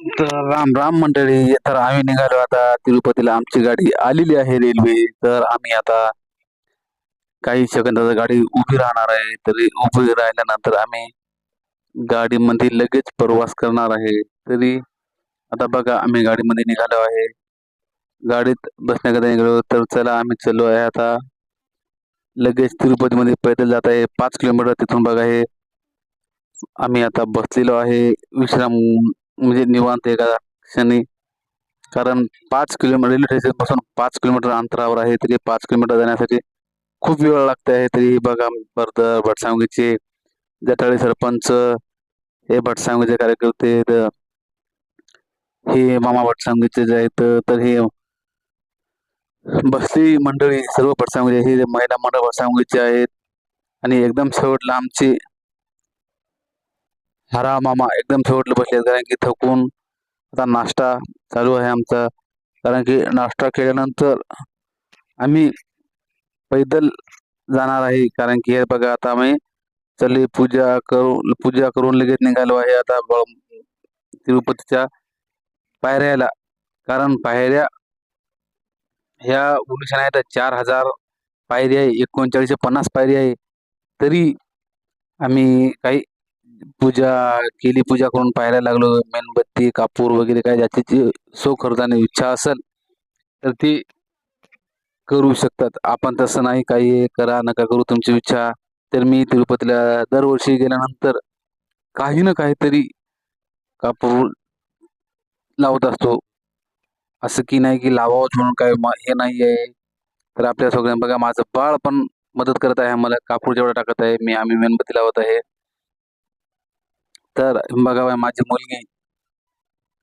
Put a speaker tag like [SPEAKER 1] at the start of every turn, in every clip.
[SPEAKER 1] तर राम राम मंडळी तर आम्ही निघालो आता तिरुपतीला. आमची गाडी आलेली आहे रेल्वे. तर आम्ही आता काही सेकंदाचा गाडी उभी राहणार आहे. तरी उभी राहिल्यानंतर आम्ही गाडीमध्ये लगेच प्रवास करणार आहे. तरी आता बघा आम्ही गाडीमध्ये निघालो आहे. गाडीत बसण्याकरता निघालो तर चला आम्ही चाललो आहे आता. लगेच तिरुपतीमध्ये पैदल जात आहे. पाच किलोमीटर तिथून बघा हे. आम्ही आता बसलेलो आहे. विश्राम म्हणजे निवांत एका क्षणी. कारण पाच किलोमीटर रेल्वे स्टेशनपासून पाच किलोमीटर अंतरावर आहे तरी पाच किलोमीटर जाण्यासाठी खूप वेळ लागते आहे. तरी बघा बर्दर भटसांगीचे जटाळी सरपंच हे भटसांगीचे कार्यकर्ते हे मामा भटसांगीचे जे आहेत तर हे बसली मंडळी सर्व भटसांगीचे हे महिला मंडळ भटसांगीचे आहेत. आणि एकदम शेवटला आमची हरा मामा एकदम शेवटला बसले आहेत. कारण की थकून आता नाश्ता चालू आहे आमचा. कारण की नाश्ता केल्यानंतर आम्ही पैदल जाणार आहे. कारण की हे बघा आता आम्ही चले पूजा करून पूजा करून लगेच निघालो आहे. आता तिरुपतीच्या पायऱ्याला. कारण पायऱ्या ह्या उलशन आहेत चार हजार पायरी आहे. एकोणचाळीसशे पन्नास पायरी आहे. तरी आम्ही काही पूजा केली पूजा करून पाहायला लागलो. मेणबत्ती कापूर वगैरे काय ज्याची जी सो खर्चाने इच्छा असेल तर ती करू शकतात. आपण तसं नाही काही करा नका करू तुमची इच्छा. तर मी तिरुपतीला दरवर्षी गेल्यानंतर काही ना काहीतरी कापूर लावत असतो. असं की नाही की लावावंच म्हणून काय हे नाही आहे तर आपल्या सगळ्यांना बघा माझं बाळ पण मदत करत आहे मला कापूर जेवढा टाकत आहे मी आम्ही मेणबत्ती लावत आहे. तर बघा बाई, माझी मुलगी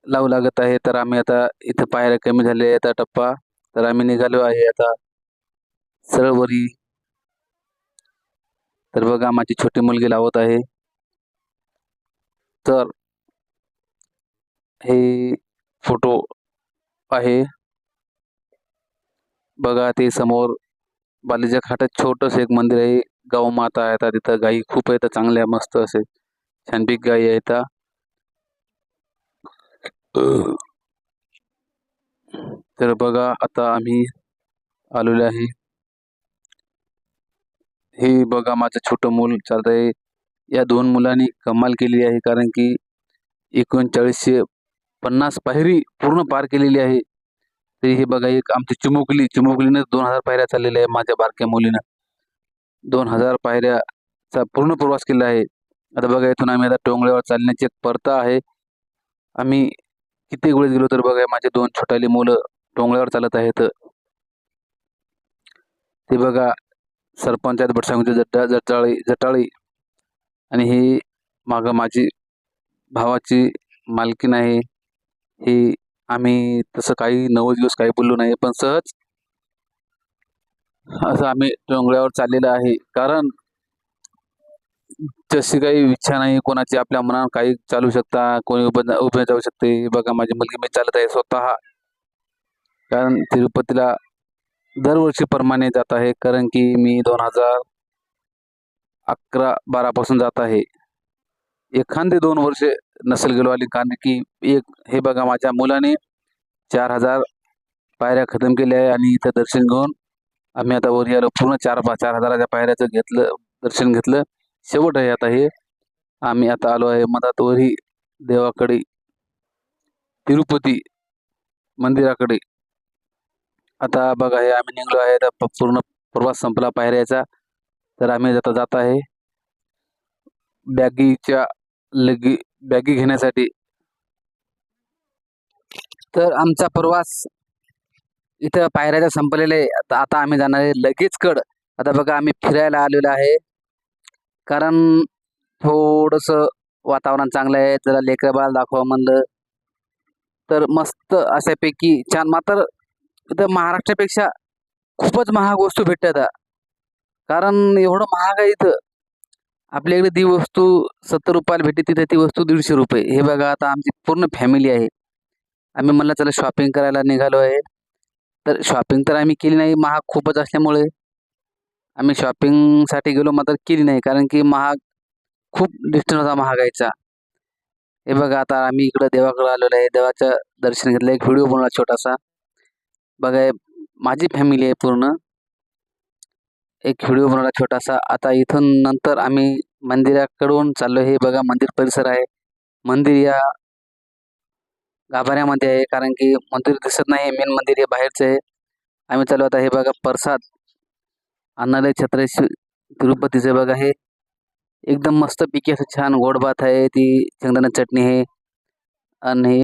[SPEAKER 1] लावू लागत आहे. तर आम्ही आता इथं पाहायला कमी झाले आता टप्पा. तर आम्ही निघालो आहे आता सरळवरी. तर बघा माझी छोटी मुलगी लावत आहे. तर हे फोटो आहे. बघा ते समोर बालीच्या खाटात छोटस एक मंदिर आहे. गाव माता आहे आता तिथं. गाई खूप आहेत चांगल्या मस्त असे. छानपैकी गाई आहेत तर बघा आता आम्ही आलेलो आहे हे बघा माझं छोटं मूल चालत आहे या दोन मुलांनी कमाल केली आहे कारण की एकोणचाळीसशे पन्नास पायरी पूर्ण पार केलेली आहे तरी हे बघा एक आमची चिमुकली चिमुकलीनं दोन हजार पायऱ्या चाललेल्या आहे माझ्या बारक्या मुलीनं दोन हजार पायऱ्याचा पूर्ण प्रवास केला आहे आता बघा इथून आम्ही आता टोंगळ्यावर चालण्याची एक परता आहे. आम्ही किती वेळेस गेलो तर बघा माझे दोन छोटाली मुलं टोंगळ्यावर चालत आहेत. ते बघा सरपंच आहेत भटसांगचे जटा जटाळी जटाळी. आणि ही मागं माझी भावाची मालकीन आहे. ही आम्ही तसं काही नव्वद दिवस काही बोललो नाही पण सहज असं आम्ही टोंगळ्यावर चाललेलं आहे. कारण तशी काही इच्छा नाही कोणाची आपल्या मनात काही चालू शकता कोणी उभं उभं जाऊ शकते. बघा माझी मुलगी मी चालत आहे स्वतः. कारण तिरुपतीला दरवर्षीप्रमाणे जात आहे कारण की मी दोन हजार अकरा बारापासून जात आहे. एखादे दोन वर्ष नसेल गेलो आली कारण की एक हे बघा माझ्या मुलाने चार हजार पायऱ्या खतम केल्या आहे आणि इथं दर्शन घेऊन आम्ही आता वरी आलो पूर्ण चार पा चार हजाराच्या पायऱ्याचं घेतलं दर्शन घेतलं. शेवट आहे आता हे. आम्ही आता आलो आहे मधातवरी देवाकडे तिरुपती मंदिराकडे. आता बघा हे आम्ही निघलो आहे आता पूर्ण प्रवास संपला पायऱ्याचा. तर आम्ही आता जात आहे. बॅगीच्या लगी बॅगी घेण्यासाठी. तर आमचा प्रवास इथं पायऱ्याचा संपलेला आहे. आता आता आम्ही जाणार आहे लगेच कड आता बघा आम्ही फिरायला आलेलो आहे. कारण थोडंसं वातावरण चांगलं आहे जरा लेकरं बाळ दाखवा म्हणलं. तर मस्त अशापैकी छान. मात्र इथं महाराष्ट्रापेक्षा खूपच महाग वस्तू भेटतात. कारण एवढं महाग आहे इथं. आपल्याकडे ती वस्तू सत्तर रुपयाला भेटते तिथे ती वस्तू दीडशे रुपये. हे बघा आता आमची पूर्ण फॅमिली आहे. आम्ही म्हणलं चला शॉपिंग करायला निघालो आहे. तर शॉपिंग तर आम्ही केली नाही. महाग खूपच असल्यामुळे आम्ही शॉपिंगसाठी गेलो मात्र केली नाही. कारण की महाग खूप डिस्टन्स होता महागाईचा. हे बघा आता आम्ही इकडं देवाकडे आलेलो आहे. देवाचं दर्शन घेतलं एक व्हिडिओ बनवला छोटासा. बघा माझी फॅमिली आहे पूर्ण. एक व्हिडिओ बनवला छोटासा. आता इथून नंतर आम्ही मंदिराकडून चाललो. हे बघा मंदिर परिसर आहे. मंदिर या गाभाऱ्यामध्ये आहे कारण की मंदिर दिसत नाही मेन मंदिर हे बाहेरचं आहे. आम्ही चालू आता हे बघा प्रसाद. अन्नालय छत्रश्री तिरुपतीचं बघा हे एकदम मस्त पैकी असं छान गोड भात आहे. ती शेंगदाणा चटणी आहे. आणि